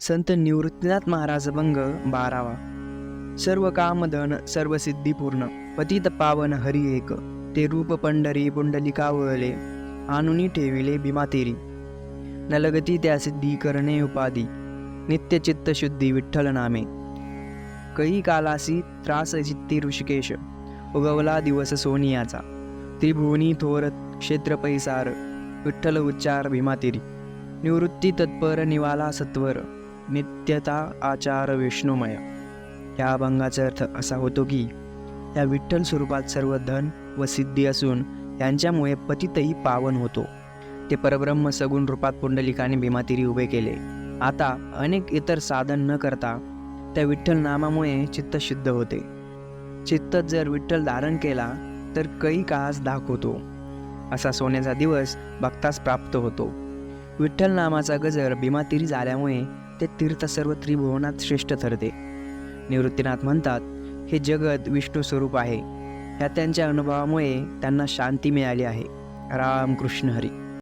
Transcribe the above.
संत निवृत्तीनाथ महाराज भंग बारावा. सर्व कामधन सर्व सिद्धीपूर्ण पतित पावन हरी एक. ते रूप पंढरी पुंडलिकावळले आणुनी ठेविले भीमातेरी नलगती त्या सिद्धी करणे उपाधी. नित्य चित्त शुद्धी विठ्ठल नामे. कई कालासी त्रास चित्ती ऋषिकेश. उगवला दिवस सोनियाचा. त्रिभुवनी थोर क्षेत्र पैसार. विठ्ठल उच्चार भीमातेरी निवृत्ती तत्पर निवाला सत्वर. नित्यता आचार विष्णुमय. या अभंगाचा अर्थ असा होतो की या विठ्ठल स्वरूपात सर्व धन व सिद्धी असून यांच्यामुळे पतितही पावन होतो. ते परब्रह्म सगुण रूपात पुंडलिकाने भीमातिरी उभे केले. आता अनेक इतर साधन न करता त्या विठ्ठल नामामुळे चित्त शुद्ध होते. चित्त जर विठ्ठल धारण केला तर कै काळास दाखवतो असा सोन्याचा दिवस भक्तास प्राप्त होतो. विठ्ठल नामाचा गजर भीमातीरी झाल्यामुळे ते तीर्थ सर्व त्रिभुवनात श्रेष्ठ ठरते. निवृत्तीनाथ म्हणतात हे जगत विष्णू स्वरूप आहे. ह्या त्यांच्या अनुभवामुळे त्यांना शांती मिळाली आहे. राम कृष्ण हरी.